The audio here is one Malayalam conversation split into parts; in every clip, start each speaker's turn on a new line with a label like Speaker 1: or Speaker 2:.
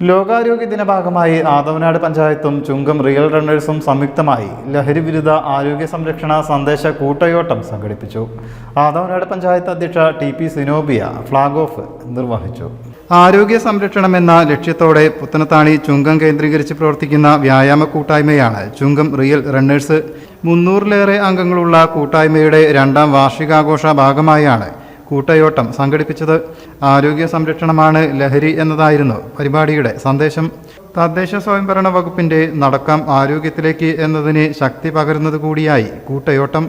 Speaker 1: ലോകാരോഗ്യ ദിന ഭാഗമായി ആദവനാട് പഞ്ചായത്തും ചുങ്കം റിയൽ റണ്ണേഴ്സും സംയുക്തമായി ലഹരി വിരുദ്ധ ആരോഗ്യ സംരക്ഷണ സന്ദേശ കൂട്ടയോട്ടം സംഘടിപ്പിച്ചു. ആദവനാട് പഞ്ചായത്ത് അധ്യക്ഷ T P Sinobiya flag off നിർവഹിച്ചു. ആരോഗ്യ സംരക്ഷണം എന്ന ലക്ഷ്യത്തോടെ പുത്തനത്താണി ചുങ്കം കേന്ദ്രീകരിച്ച് പ്രവർത്തിക്കുന്ന വ്യായാമ കൂട്ടായ്മയാണ് ചുങ്കം റിയൽ റണ്ണേഴ്സ്. മുന്നൂറിലേറെ അംഗങ്ങളുള്ള കൂട്ടായ്മയുടെ രണ്ടാം വാർഷികാഘോഷ ഭാഗമായാണ് കൂട്ടയോട്ടം സംഘടിപ്പിച്ചത് ആരോഗ്യ സംരക്ഷണമാണ് ലഹരി എന്നതായിരുന്നു പരിപാടിയുടെ സന്ദേശം. തദ്ദേശ സ്വയംഭരണ വകുപ്പിന്റെ നടക്കാം ആരോഗ്യത്തിലേക്ക് എന്നതിന് ശക്തി പകരുന്നത് കൂടിയായി കൂട്ടയോട്ടം.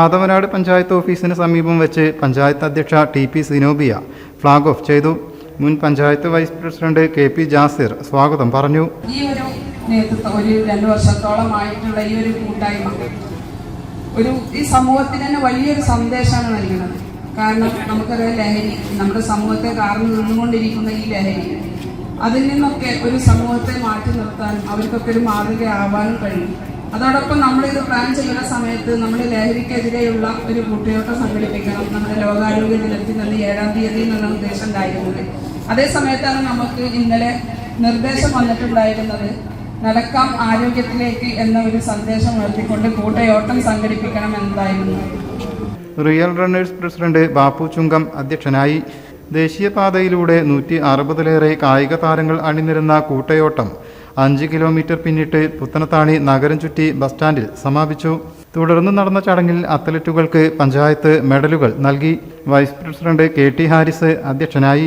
Speaker 1: ആദവനാട് പഞ്ചായത്ത് ഓഫീസിന് സമീപം വെച്ച് പഞ്ചായത്ത് അധ്യക്ഷ T P Sinobiya flag off ചെയ്തു. മുൻ panchayat vice president K P Jasir സ്വാഗതം പറഞ്ഞു.
Speaker 2: ഈ ഒരു ഒരു രണ്ടു ഈ ഒരു കൂട്ടായ്മ ഒരു ഈ സമൂഹത്തിന് തന്നെ വലിയൊരു സന്ദേശമാണ് നൽകുന്നത്. കാരണം നമുക്കറിയാം ലഹരി നമ്മുടെ സമൂഹത്തെ കാർന്നു നിന്നുകൊണ്ടിരിക്കുന്ന ഈ ലഹരി. അതിൽ നിന്നൊക്കെ ഒരു സമൂഹത്തെ മാറ്റി നിർത്താൻ അവർക്കൊക്കെ ഒരു മാതൃകയാവാനും കഴിയും. അതോടൊപ്പം നമ്മൾ ഇത് പ്ലാൻ ചെയ്യുന്ന സമയത്ത് നമ്മൾ ലഹരിക്കെതിരെയുള്ള ഒരു കൂട്ടിയോട്ടം സംഘടിപ്പിക്കണം. നമ്മുടെ ലോകാരോഗ്യ ദിനത്തിൽ നിന്ന് ഏഴാം തീയതി എന്നുള്ള ഉദ്ദേശം ഉണ്ടായിരുന്നത് അതേ സമയത്താണ് നമുക്ക് ഇന്നലെ നിർദ്ദേശം വന്നിട്ടുണ്ടായിരുന്നത് നടക്കാം ആരോഗ്യത്തിലേക്ക് എന്ന ഒരു സന്ദേശം ഉയർത്തിക്കൊണ്ട് കൂട്ടയോട്ടം സംഘടിപ്പിക്കണം എന്നതായിരുന്നു.
Speaker 1: Real runners president Bappu Chungam അധ്യക്ഷനായി. ദേശീയപാതയിലൂടെ നൂറ്റി അറുപതിലേറെ കായിക താരങ്ങൾ അണിനിരുന്ന കൂട്ടയോട്ടം അഞ്ച് കിലോമീറ്റർ പിന്നിട്ട് പുത്തനത്താണി നഗരം ചുറ്റി ബസ് സ്റ്റാൻഡിൽ സമാപിച്ചു. തുടർന്ന് നടന്ന ചടങ്ങിൽ അത്ലറ്റുകൾക്ക് പഞ്ചായത്ത് മെഡലുകൾ നൽകി. Vice president K T Haris അധ്യക്ഷനായി.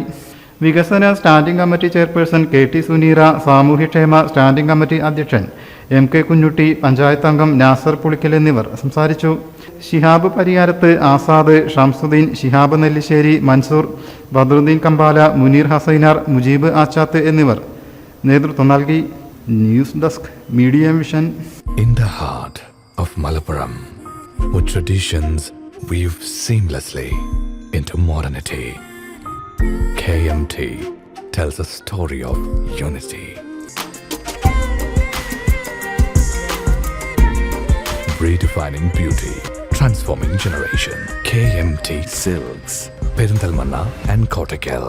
Speaker 1: വികസന standing committee chairperson K T Suneera സാമൂഹ്യക്ഷേമ സ്റ്റാൻഡിംഗ് കമ്മിറ്റി അധ്യക്ഷൻ എം കെ കുഞ്ഞുട്ടി പഞ്ചായത്ത് അംഗം നാസർ പുളിക്കൽ എന്നിവർ സംസാരിച്ചു. ഷിഹാബ് പരിയാരത്ത് ആസാദ് ഷംസുദ്ദീൻ ഷിഹാബ് നെല്ലിശ്ശേരി മൻസൂർ ബദറുദ്ദീൻ കമ്പാല മുനീർ ഹസൈനാർ മുജീബ് ആച്ചാത്ത് എന്നിവർ നേതൃത്വം നൽകി. News desk media vision.
Speaker 3: In the heart of Malappuram with traditions weave seamlessly into modernity, KMT tells a story of unity. Redefining beauty, transforming generation. KMT Silks, Perindalmanna and Kottakkal.